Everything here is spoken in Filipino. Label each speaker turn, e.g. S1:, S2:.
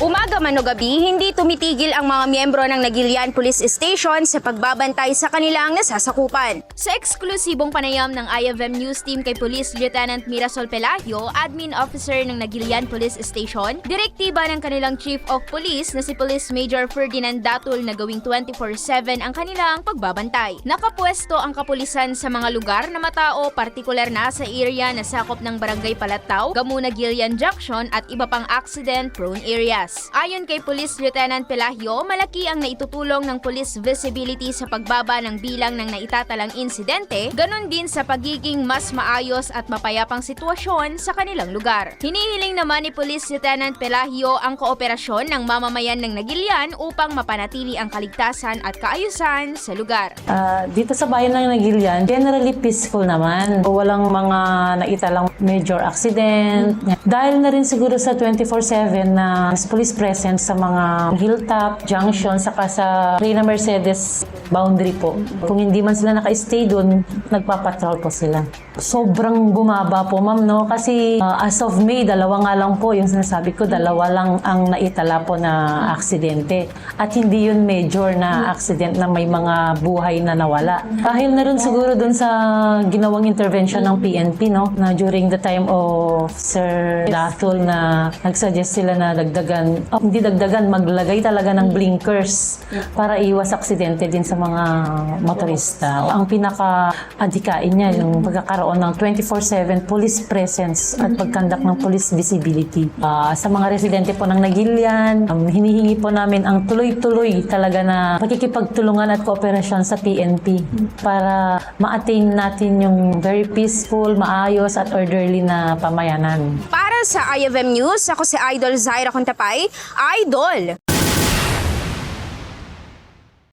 S1: Umaga man o gabi, hindi tumitigil ang mga miyembro ng Nagilian Police Station sa pagbabantay sa kanilang nasasakupan. Sa eksklusibong panayam ng IFM News Team kay Police Lieutenant Mirasol Pelagio, Admin Officer ng Nagilian Police Station, direktiba ng kanilang Chief of Police na si Police Major Ferdinand Datul na gawing 24-7 ang kanilang pagbabantay. Nakapwesto ang kapulisan sa mga lugar na matao, partikular na sa area na sakop ng Barangay Palataw, Gamuna Gilian Junction at iba pang accident-prone areas. Ayon kay Police Lieutenant Pelagio, malaki ang naitutulong ng police visibility sa pagbaba ng bilang ng naitatalang insidente, ganon din sa pagiging mas maayos at mapayapang sitwasyon sa kanilang lugar. Hinihiling naman ni Police Lieutenant Pelagio ang kooperasyon ng mamamayan ng Nagilian upang mapanatili ang kaligtasan at kaayusan sa lugar.
S2: Ah, dito sa bayan ng Nagilian, generally peaceful naman. Walang mga naitalang major accident. Dahil na rin siguro sa 24-7 na police presence sa mga hilltop, junction, saka sa Reina Mercedes boundary po. Kung hindi man sila naka-stay doon, nagpapatrol po sila. Sobrang bumaba po, ma'am, no? Kasi ah, as of May, dalawa nga lang po, yung sinasabi ko, dalawa lang ang naitala po na aksidente. At hindi yun major na accident na may mga buhay na nawala. Dahil na rin siguro dun sa ginawang intervention ng PNP, no? Na during the time of Sir Datul na nagsuggest sila na dagdagan, oh, hindi dagdagan, maglagay talaga ng blinkers para iwas aksidente din sa mga motorista. Ang pinaka-adikain niya, yung pagkakaroon ng 24-7 police presence at pagkandak ng police visibility. Ah, sa mga residente po ng Nagilian, um, hinihingi po namin ang tuloy-tuloy talaga na pakikipagtulungan at kooperasyon sa PNP para ma-attain natin yung very peaceful, maayos at orderly na pamayanan.
S1: Sa IFM News, ako si Idol Zaira Contapay. Idol!